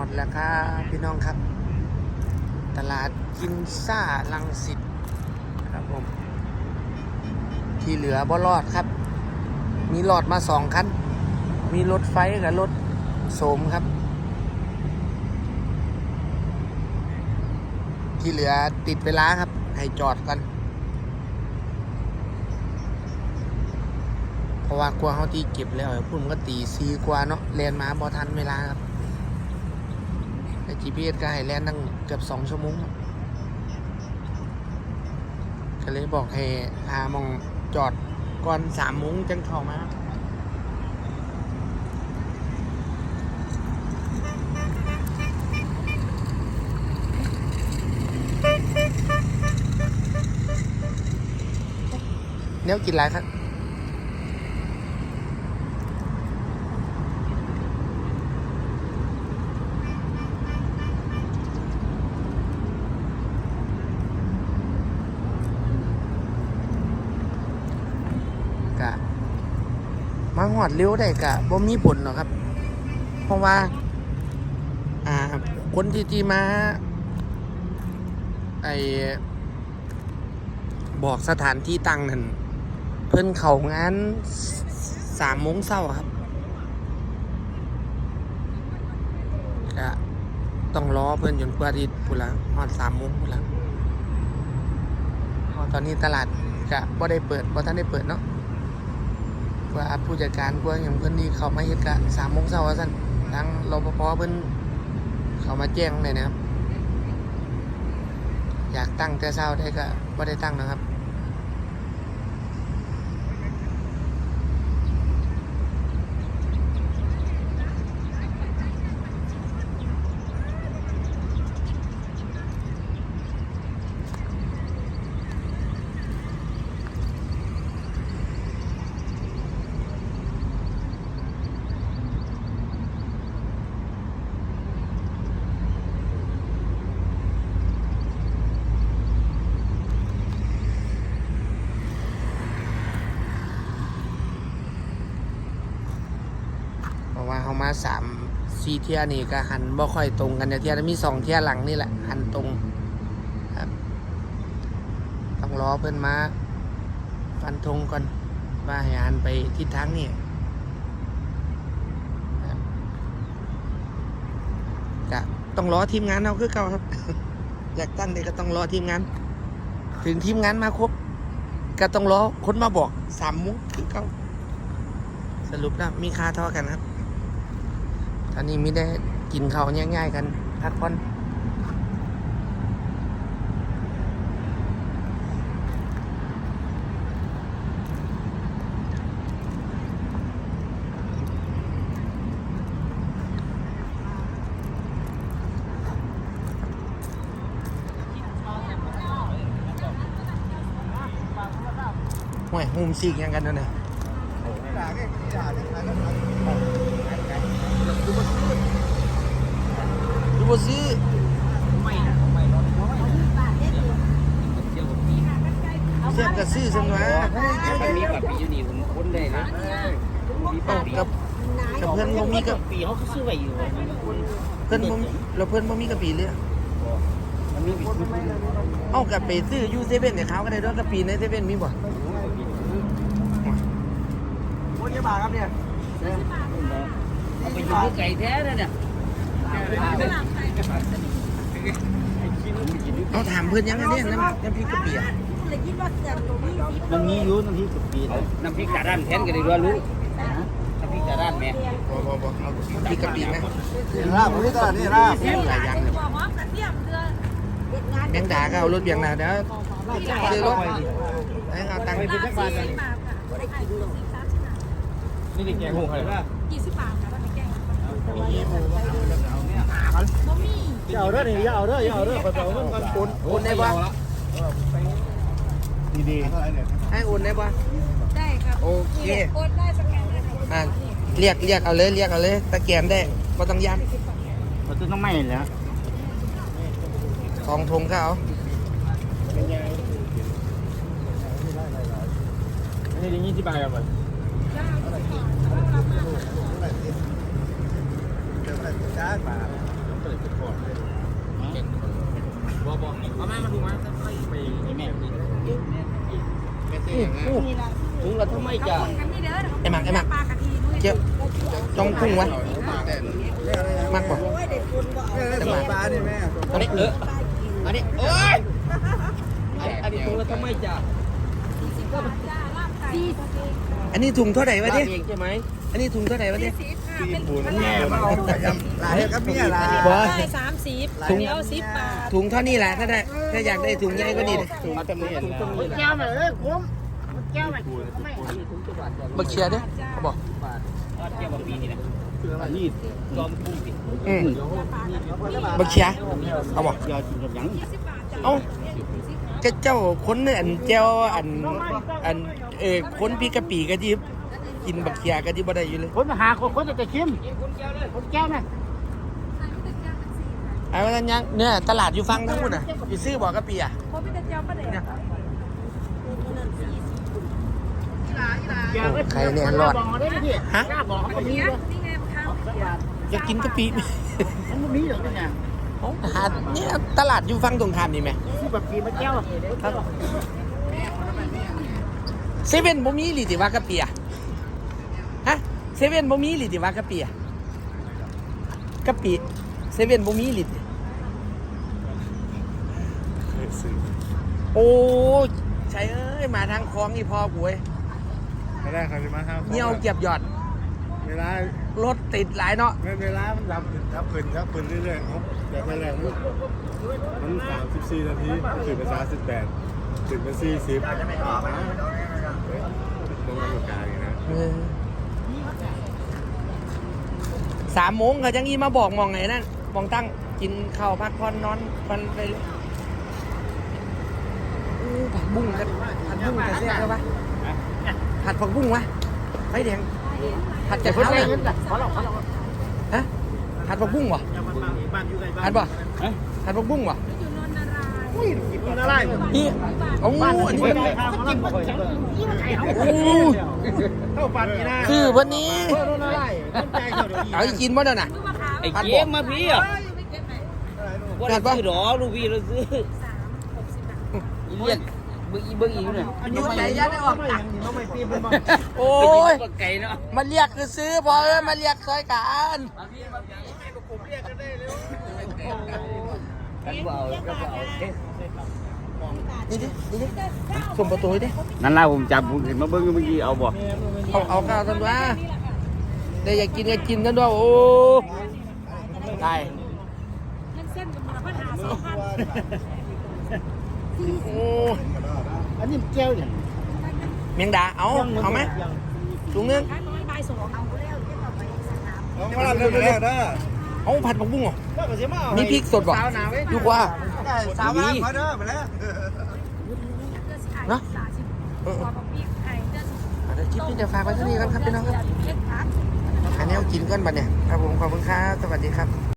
อดแล้วครับพี่น้องครับ ตลาดกินซ่าลังสิตครับผม ที่เหลือบ่รอดครับ มีหลอดมาสองคัน มีรถไฟกับรถโสมครับ ที่เหลือติดเวลาครับ ให้จอดกันเพราะว่ากลัวเขาที่เก็บแล้วพุ่มก็ตีซีกว่าเนาะแลนมาบอทันเวลาครับ GPS ก็ให้แลนตั้งเกือบสองชั่วโมงครับก็เลยบอกให้หามองจอดก่อนสามโมงจังเข้ามาเนี้ยกินไรครับ กะ มาหอดเร็วได้กะบ่มีผลหรอกครับ เพราะว่า อ่า คนที่ที่มา ไอบอกสถานที่ตั้งนั่นเพิ่นเขางานสามโมงเช้าครับกะต้องรอเพิ่นจนกว่าที่พุ่นละฮอดสามโมงพุ่นละตอนนี้ตลาดกะบ่ได้เปิดบ่ทันได้เปิดเนาะ ว่าผู้จัดการกว่าอย่างเพื่อนนี่เขามาเฮ็ดกะสามโมงเช้าสั้นทั้งรปภเพิ่นเขามาแจ้งเลยนะครับ อยากตั้งแต่เช้าได้ก็ไม่ได้ตั้งนะครับ ว่าเขามาสามสี่เที่ยนี่ก็หันบ่ค่อยตรงกันแต่เที่ยมีสองเที่ยหลังนี่แหละ หันตรงครับต้องรอเพิ่อนมาฟันธงก่อนว่าให้หันไปทิศทางนี่ต้องรอทีมงานเอาคือเก่าครับ อยากตั้งเด็กก็ต้องรอทีมงาน ถึงทีมงานมาครบก็ต้องรอคนมาบอกสามโมุกคือเก่าสรุปแล้วมีค่าเท่ากันครับ ตอนนี้ไม่ได้กินเขาง่ายๆกันพักผ่อนห่วยหุมซีกยังกันเนาะเนี่ยดูบ่ซื้อไม่นะไม่รอดเที่ยวกับปีเสียบกับซื้อซังวะมันมีกับปีอยู่นี่ผมคุ้นได้นะมีเอ้าปีกับกับเพื่อนบ่มีกับปีเขาซื้อไว้อยู่มันคุ้นเพื่อนบ่มีเราเพื่อนบ่มีกะปิเลยอะมันมีปีเอ้ากับไปซื้ออยูเซเว่นเนี่ยเขาก็ได้ด้วยกะปิในเซเว่นมีบ่โอ้ยบาทครับเนี่ยเอา ไปอยู่ไก่แท้เลยเนี่ยเอาถามเพื่อนยังไงเนี่ยน้ำน้ำพริกกะปิอะมันมีอยู่น้ำพริกกับปีนะน้ำพริกจาด้านแทนกันเลยด้วยรู้น้ำพริกจาด้านแม่บ่บ่บ่เอาน้ำพริกกะปิไหมนี่ลาบผมนี่ตลาดนี่ลาบหลายอย่างเลยแมงดาก็เอารถเบียงนาเดี๋ยวซื้อรถให้เอาตังค์ไปเป็นสักบาทเลยนี่ดิแกงหงใครบ้างยี่สิบบาทค่ะต อนนี้แกงอย่าเอาเด้อนี่อย่าเอาเด้ออย่าเอาเด้อไปเอาเงินกันปุนโอนได้ปะดีดีให้โอนได้ปะได้ครับโอเคโอนได้สแกนได้ค่ะอะเรียกเรียกเอาเลยเรียกเอาเลยตะแกรงได้ก็ต้องยันมันจะต้องไม่แล้วทองทงก็เอานี่ดียี่สิบบาทกันหม ดได้บ่บ่เอามามาดูมาค่อยไปแม่อู้ถุงละทำไมเขาจ้ะคนกันนี่เด้อไอ้หมักไอ้หมักปลากระทีด้วยเจ็บจ้องพุ่งวะมากกว่าได้สองปลานี่แม่อันนี้เอออันนี้โอ้ยอันนี้ถุงละทำไมจ้ะสี่อันนี้ถุงเท่าไหร่วะเนี่ยอันนี้ถุงเท่าไหร่วะเนี่ย สิบค่ะเป็นถุงแม่มาเอาไปยำหลายครับเนี่ยหลายบ่ได้สามสิบถุง เดียวสิบบาท ถุงเท่านี้แหละถ้าได้ถ้าอยากได้ถุงใหญ่ก็ดีดิถุงละทำไมถุงละแก้วหน่อยเอ้ยคุ้มอันนี้ถุงจังหวัดจ้ะบักเชียร์เด้อเขาบอกบาททอดเกี่ยวกับปีนี่นะนี่จอมกุ้งสิอืมบักเชียร์เขาบอกยากินกับยังเอ้าเจ้าเจ้าคนเนี่ยอันเจ้าอันอันเออคนพี่กะปีกะทิ กินบักเชียร์กะทิบ่ได้อยู่เลยคนมาหาคนคนจะชิมคนแก้วนะไอ้วันนั้นยังเนี่ยตลาดอยู่ฟังทั้งหมดอะอยู่ซื้อบอกกะปีอะเพราะพี่ตะเจียวประเดี๋ยวเนี่ยโอ้ใครเนี่ยรอดฮะกล้าบอกเขานี่มีไงเลยนี่ไงข้าวอยากกินกะปิมันมีเหรอเนี่ยหาเนี่ยตลาดอยู่ฟังตรงข้ามนี่ไหมที่แบบกินมาแก้วเซเว่นบ่มีหรือติว่ากะปิอะฮะเซเว่นบ่มีหรือติว่ากะปิอะกะปิเซเว่นบ่มีหรือติโอ้ยใช่เอ้ยมาทางคลองนี่พอกูเว้ยไม่ได้ครับพี่มาครับเงี้ยวเก็บหยอดเวลารถติดหลายเนาะเวลามันรับรับปืนรับปืนเรื่อยๆครับอย่างแรงมันมันสามสิบสี่นาทีตื่นไปสามสิบแปดตื่นไปสี่สิบลงมาอยู่กลางนะเออ สามโมงเขาจังอีมาบอกมองไงนั่นมองตั้งกินข้าวพักผ่อนนอนกันไปเลยอู้ผักบุ้งกันผัดบุ้งกันเสียเลยวะผัดผักบุ้งวะไฟแดงผัดกระคนเท้าได้เลยเงินจ้ะขอเราขอเราฮะผัดผักบุ้งวะบ้านอยู่ไกลบ้านผัดบ่ผัดผักบุ้งวะอยู่นนทนารายณ์อุ้ยกินอะไรนี่โอ้บ้านอันนี้กิมันนไก่ข้าวกินไก่เขาโอ้เข้าปันนี่นะคือวันนี้ เออโดนอะไรต้นใจเขาเดี๋ยวเอาอีกกินบ่เด้อน่ะลูกมะพร้าวไอ้เก็บมาพี่อะไม่เก็บไหนว่าได้ซื้อหรอลูกพี่เราซื้อสามหกสิบบาทอีเลียนเบิ่งอีเบิ่งอีเนี่ยอายุใจยัดได้ออกตังค์น้องไม่ตีเป็นบ้างโอ้ยไปไก่เนาะมาเรียกคือซื้อพอเอ้ยมาเรียกซอยกันกันเบาก็เบานี่ดินี่ดิส่งประตูดินั่นล่ะผมจับผมเห็นมาเบิ่งเมื่อกี้เอาบ่เอาเอาข้าวทันวะ แต่อยากกินก็กินทันด้วยโอ้ได้เงินเส้นกับมูลค่าหาสองพันโอ้อันนี้แก้วอย่างเมียงดาเอาเอาไหมถุงนึงขายประมาณบ่ายสองเอาแล้วเก็บเอาไปสนามน้องมาเริ่มแล้วนะเอาผัดผักบุ้งเหรอมีพริกสดบ่ดูกว่าสาวมาเด้อมาแล้วเพื่อสิขาเนาะสามสิบกว่าบะปี้ไข่เพื่อสิเดี๋ยวคลิปนี้เดี๋ยวฝากไว้ที่นี่กันครับพี่น้องครับ เล็กพักอันนี้กินก่อนบัดเนี่ยครับผมขอบคุณครับสวัสดีครับ